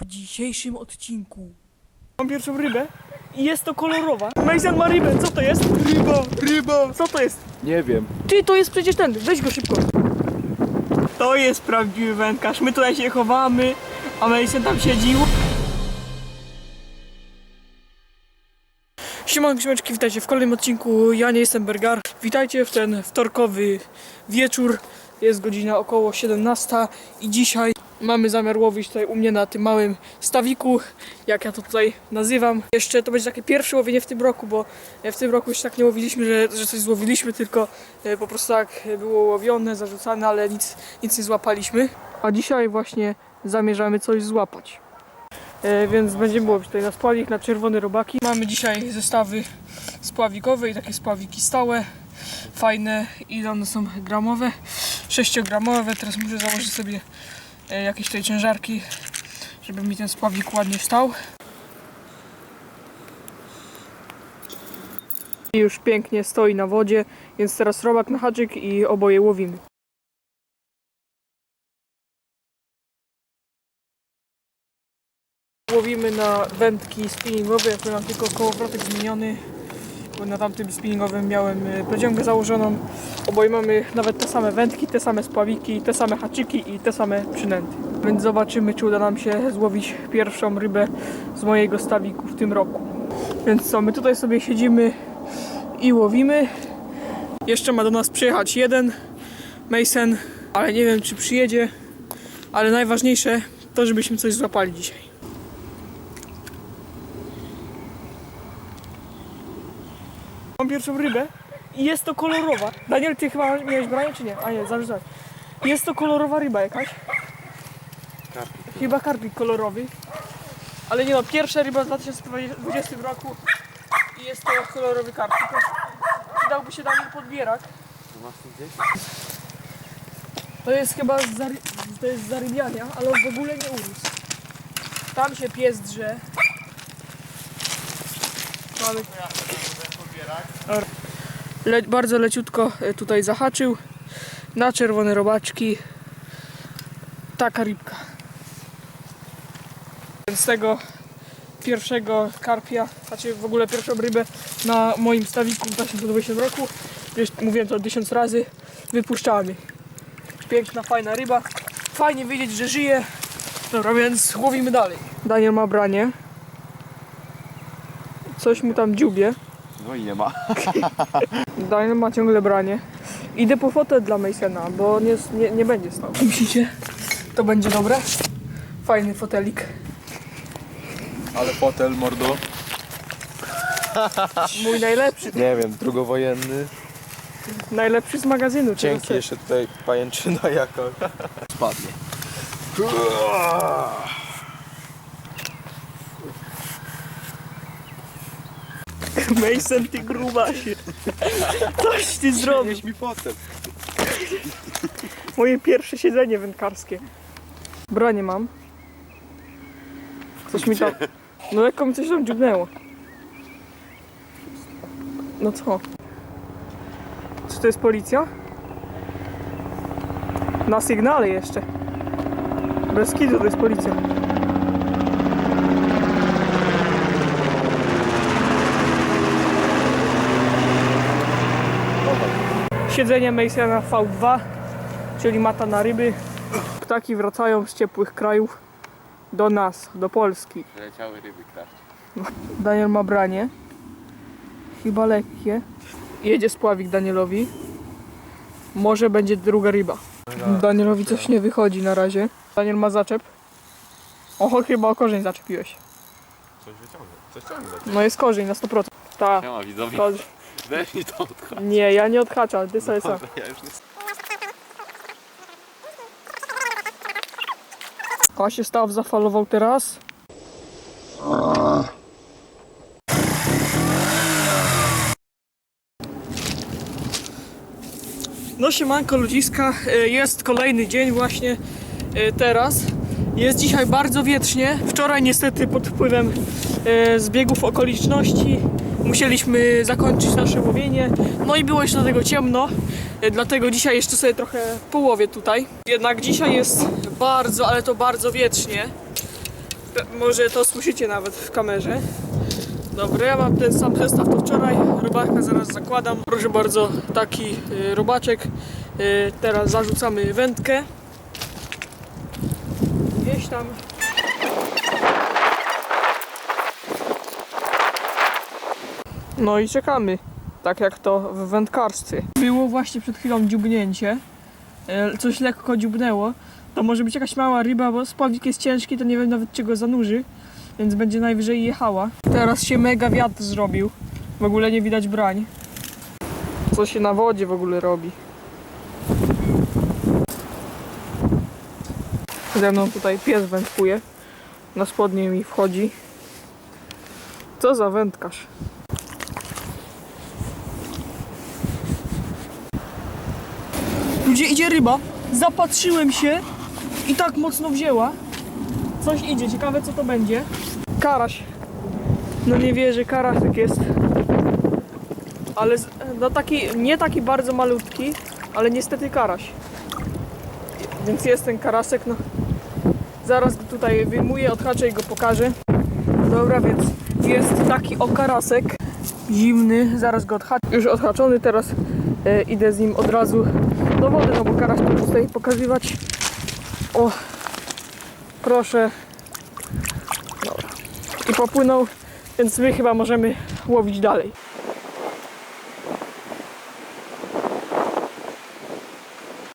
W dzisiejszym odcinku mam pierwszą rybę i jest to kolorowa. Mason ma rybę, co to jest? Ryba, ryba. Co to jest? Nie wiem. Ty, to jest przecież ten, weź go szybko. To jest prawdziwy wędkarz, my tutaj się chowamy, a Mason tam siedzi. Siemanko, siemeczki, witajcie w kolejnym odcinku. Ja nie jestem Bergar. Witajcie w ten wtorkowy wieczór. Jest godzina około 17 i dzisiaj mamy zamiar łowić tutaj u mnie na tym małym stawiku, jak ja to tutaj nazywam. Jeszcze to będzie takie pierwsze łowienie w tym roku, bo e, w tym roku już tak nie łowiliśmy, że, że coś złowiliśmy, tylko e, po prostu tak było łowione, zarzucane, ale nic, nic nie złapaliśmy. A dzisiaj właśnie zamierzamy coś złapać. E, więc będziemy łowić tutaj na spławik, na czerwone robaki. Mamy dzisiaj zestawy spławikowe i takie spławiki stałe, fajne i one są gramowe, 6-gramowe. Teraz muszę założyć sobie jakieś tutaj ciężarki, żeby mi ten spławik ładnie wstał. I już pięknie stoi na wodzie, więc teraz robak na haczyk i oboje łowimy. Łowimy na wędki spinningowe, ja mam tylko kołowrotek zmieniony, na tamtym spinningowym miałem e, pociągę założoną. Oboje mamy nawet te same wędki, te same spławiki, te same haczyki i te same przynęty. Więc zobaczymy, czy uda nam się złowić pierwszą rybę z mojego stawiku w tym roku. Więc co, my tutaj sobie siedzimy i łowimy. Jeszcze ma do nas przyjechać jeden Mason, ale nie wiem, czy przyjedzie. Ale najważniejsze to, żebyśmy coś złapali dzisiaj. Pierwszą rybę i jest to kolorowa. Daniel, ty chyba miałeś branie czy nie? A nie, zarzucaj. Jest to kolorowa ryba jakaś. Chyba karpik kolorowy. Ale nie no, pierwsza ryba w 2020 roku i jest to kolorowy karpik. Przydałby się Daniel podbierak. To jest chyba z zary... to jest z zarybiania, ale on w ogóle nie urósł. Tam się pies drze. Mamy Le, bardzo leciutko e, tutaj zahaczył. Na czerwone robaczki. Taka rybka. Z tego pierwszego karpia znaczy w ogóle pierwszą rybę na moim stawiku w 2020 roku. Już mówiłem to tysiąc razy. Wypuszczamy. Piękna, fajna ryba. Fajnie wiedzieć, że żyje. Dobra, więc łowimy dalej. Daniel ma branie. Coś mu tam dziubie No i nie ma. Daniel ma ciągle branie. Idę po fotę dla Masona, bo nie, nie, nie będzie stał. Myślicie? To będzie dobre? Fajny fotelik. Ale fotel, mordo. Mój najlepszy. Nie wiem, drugowojenny. Najlepszy z magazynu. chcesz? jeszcze tutaj pajęczyna jakaś. Spadnie. Mason, ty grubasie. Coś ty zrobił. Przynieś mi fotel. Moje pierwsze siedzenie wędkarskie. Branie mam. Coś mi tam... No lekko mi coś tam dziubnęło. No co? Czy to jest policja? Na sygnale jeszcze. Bez kitu to jest policja. Siedzenie Masona V2 czyli mata na ryby. Ptaki wracają z ciepłych krajów do nas, do Polski. Leciały ryby ktarcie. Daniel ma branie. Chyba lekkie. Jedzie spławik Danielowi. Może będzie druga ryba. Danielowi coś nie wychodzi na razie. Daniel ma zaczep. O, chyba o korzeń zaczepiłeś. Coś wyciągnę. Coś ciągnę. No jest korzeń na 100%. Ta. Nie ma widzowie. Weź mi to odchodź. Nie, ja nie odhaczam, ty sobie sam. Ja już nie... Staw zafalował teraz. No siemanko ludziska, E, jest kolejny dzień właśnie e, teraz. Jest dzisiaj bardzo wietrznie. Wczoraj niestety pod wpływem e, zbiegów okoliczności musieliśmy zakończyć nasze łowienie. No i było jeszcze do tego ciemno, e, dlatego dzisiaj jeszcze sobie trochę połowię tutaj. Jednak dzisiaj jest bardzo, ale to bardzo wietrznie. Pe- Może to słyszycie nawet w kamerze. Dobra, ja mam ten sam zestaw to wczoraj. Robaka zaraz zakładam. Proszę bardzo, taki y, robaczek. Y, teraz zarzucamy wędkę. Tam. No i czekamy. Tak jak to w wędkarstwie. Było właśnie przed chwilą dziubnięcie. E, Coś lekko dziubnęło. To może być jakaś mała ryba, bo spławik jest ciężki, to nie wiem nawet czy go zanurzy. Więc będzie najwyżej jechała. Teraz się mega wiatr zrobił. W ogóle nie widać brań. Co się na wodzie w ogóle robi? Ze mną tutaj pies wędkuje. Na spodnie mi wchodzi. Co za wędkarz? Ludzie, idzie ryba. Zapatrzyłem się i tak mocno wzięła. Coś idzie, ciekawe co to będzie. Karaś. No nie wierzę, karasek jest. Ale no taki, nie taki bardzo malutki, ale niestety karaś. Więc jest ten karasek, no. Zaraz go tutaj wyjmuję, odhaczę i go pokażę. Dobra, więc jest taki o karasek. Zimny, zaraz go odhaczę. Już odhaczony, teraz e, idę z nim od razu do wody, no bo karaś tu tutaj pokazywać. O, proszę. Dobra. I popłynął, więc my chyba możemy łowić dalej.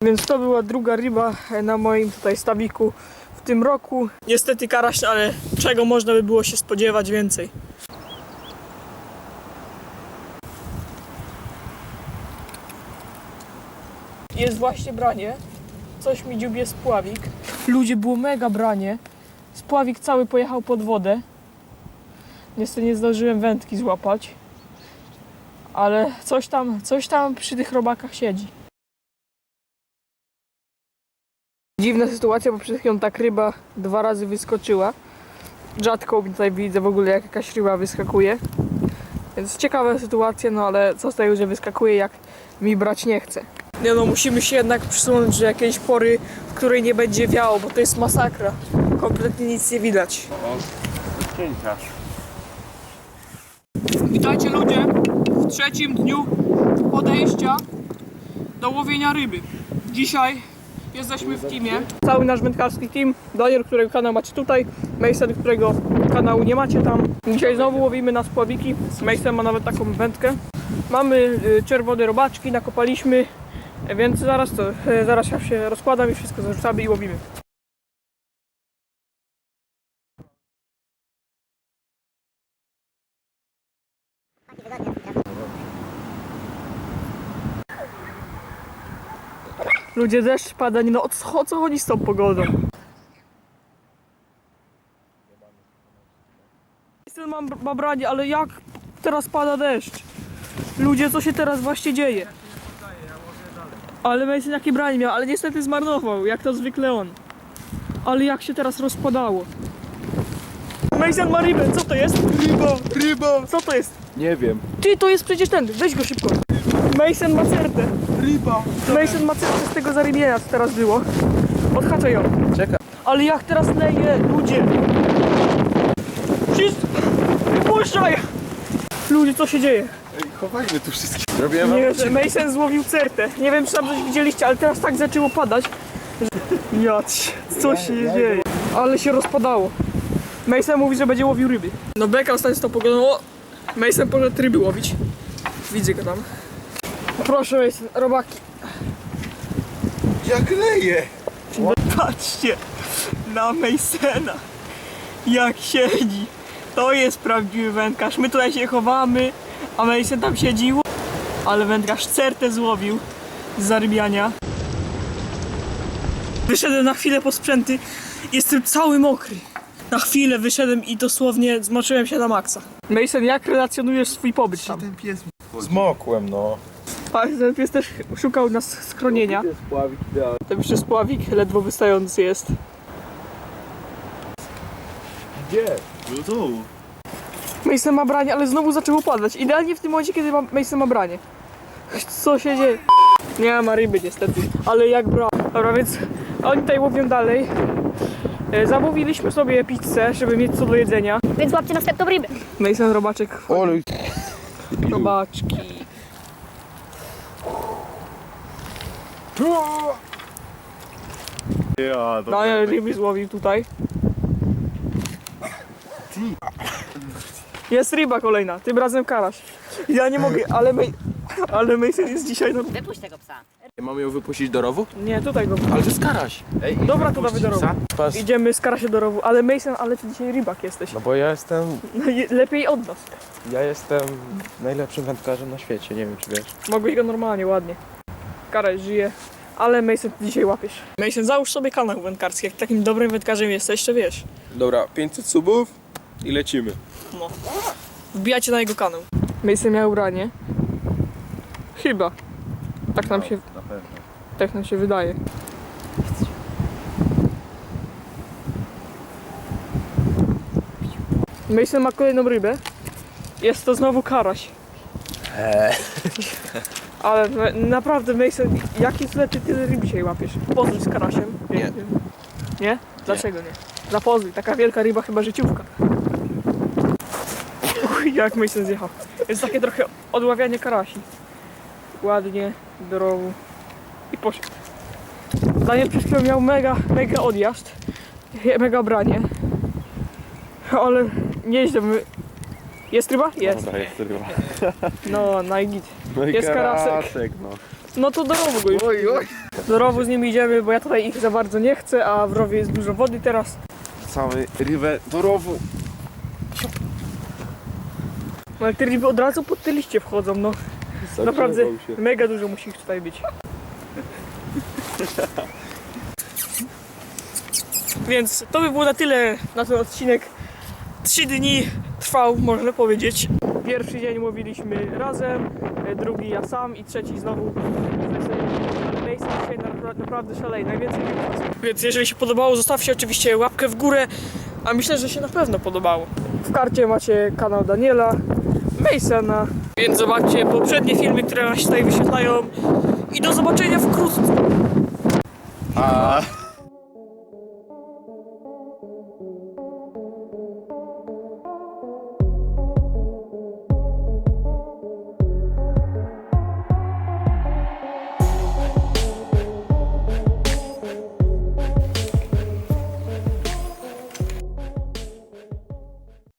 Więc to była druga ryba na moim tutaj stawiku tym roku. Niestety karaś, ale czego można by było się spodziewać więcej. Jest właśnie branie. Coś mi dziubie spławik. Ludzie, było mega branie. Spławik cały pojechał pod wodę. Niestety nie zdążyłem wędki złapać. Ale coś tam, coś tam przy tych robakach siedzi. Dziwna sytuacja, bo przed chwilą tak ryba dwa razy wyskoczyła. Rzadko tutaj widzę w ogóle jak jakaś ryba wyskakuje. Więc ciekawa sytuacja, no ale co z tego, że wyskakuje jak mi brać nie chce. Nie no, musimy się jednak przysunąć do jakiejś pory, w której nie będzie wiało, bo to jest masakra. Kompletnie nic nie widać. Witajcie ludzie w trzecim dniu podejścia do łowienia ryby. Dzisiaj jesteśmy w teamie. Cały nasz wędkarski team. Daniel, którego kanał macie tutaj. Mason, którego kanału nie macie tam. Dzisiaj znowu łowimy na spławiki. Mason ma nawet taką wędkę. Mamy y, czerwone robaczki, nakopaliśmy. Więc zaraz to, y, zaraz ja się rozkładam i wszystko zarzucamy i łowimy. Ludzie, deszcz pada, nie no o co, o co chodzi z tą pogodą? Jestem mam, ma branie, ale jak teraz pada deszcz? Ludzie, co się teraz właśnie dzieje? Ale Mason jakie branie miał, ale niestety zmarnował, jak to zwykle on. Ale jak się teraz rozpadało. Mason ma rybę, co to jest? Ryba, ryba! Co to jest? Nie wiem. Ty, to jest przecież ten, weź go szybko. Mason ma certę. Ryba! Mason ma certę z tego zarybienia, co teraz było. Odhaczaj ją. Czekaj. Ale jak teraz leje, ludzie! Wszyscy... Puszczaj! Ludzie, co się dzieje? Ej, chowajmy tu wszystkie. Robiłem Nie, że Mason złowił certę. Nie wiem, czy tam coś widzieliście, ale teraz tak zaczęło padać. że- Jać, co się dzieje? Ale się rozpadało. Mason mówi, że będzie łowił ryby. No beka ostatnio z tą pogodą. O! Mason poszedł ryby łowić. Widzę go tam. Proszę Mason, robaki. Jak leje! Patrzcie na Masona. Jak siedzi. To jest prawdziwy wędkarz. My tutaj się chowamy, a Mason tam siedził. Ale wędkarz certę złowił z zarybiania. Wyszedłem na chwilę po sprzęty. Jestem cały mokry. Na chwilę wyszedłem i dosłownie zmoczyłem się na maksa. Mason, jak relacjonujesz swój pobyt tam? Ten pies Zmokłem, no. A ten pies też szukał nas schronienia. Ten jeszcze spławik ledwo wystający jest. Gdzie? No tu. Mason ma branie, ale znowu zaczęło padać. Idealnie w tym momencie, kiedy ma, Mason ma branie. Co się dzieje? Nie ma ryby niestety, ale jak bra. Dobra, więc oni tutaj łowią dalej. E, Zamówiliśmy sobie pizzę, żeby mieć co do jedzenia. Więc łapcie następną rybę. Mason Robaczek. Ole. Robaczki. Ja, to Daniel ryby złowił tutaj. Jest ryba kolejna, tym razem karaś. Ja nie mogę, ale, Mej- ale Mason jest dzisiaj no... Wypuść tego psa. Mamy ją wypuścić do rowu? Nie, tutaj go. Ale to jest karaś. Ej, Dobra, to dawaj do rowu. Pas. Idziemy z karasia do rowu, ale Mason, ale ty dzisiaj rybak jesteś. No bo ja jestem, No, lepiej od nas. ja jestem najlepszym wędkarzem na świecie, nie wiem czy wiesz. Mogłeś go normalnie, ładnie. Karaś żyje, ale Mason ty dzisiaj łapiesz. Mason, załóż sobie kanał wędkarski, jak takim dobrym wędkarzem jesteś, to wiesz. Dobra, 500 subów i lecimy. No. Wbijacie na jego kanał. Mason miał ubranie. Chyba. Tak nam się, Na pewno. tak nam się wydaje. Mason ma kolejną rybę. Jest to znowu karaś. Ale na- naprawdę Mason, jaki tyle ty tyle ryb dzisiaj łapiesz? Pozdrów z karasiem. Nie. Nie? Dlaczego nie? Zapozuj, taka wielka ryba chyba życiówka. Uj, jak Mason zjechał. Jest takie trochę odławianie karasi. Ładnie, do rowu. I poszedł. Daniel przed chwilą miał mega, mega odjazd. Mega branie. Ale nieźle. My... Jest ryba? Jest. Dobra, jest ryba. No. No i Jest karasek. no. No to do rowu go już. Oj, oj. Do rowu z nimi idziemy, bo ja tutaj ich za bardzo nie chcę, a w rowie jest dużo wody teraz. Cały rybę do rowu. No ale te ryby od razu pod te liście wchodzą, no. Naprawdę się. mega dużo musi ich tutaj być. Więc to by było na tyle na ten odcinek. Trzy dni trwał, można powiedzieć. Pierwszy dzień mówiliśmy razem, e, drugi ja sam i trzeci znowu Mason dzisiaj napra- naprawdę szalej, najwięcej. Więc jeżeli się podobało, zostawcie oczywiście łapkę w górę, a myślę, że się na pewno podobało. W karcie macie kanał Daniela, Masona, więc zobaczcie poprzednie filmy, które się tutaj wyświetlają i do zobaczenia wkrótce. A.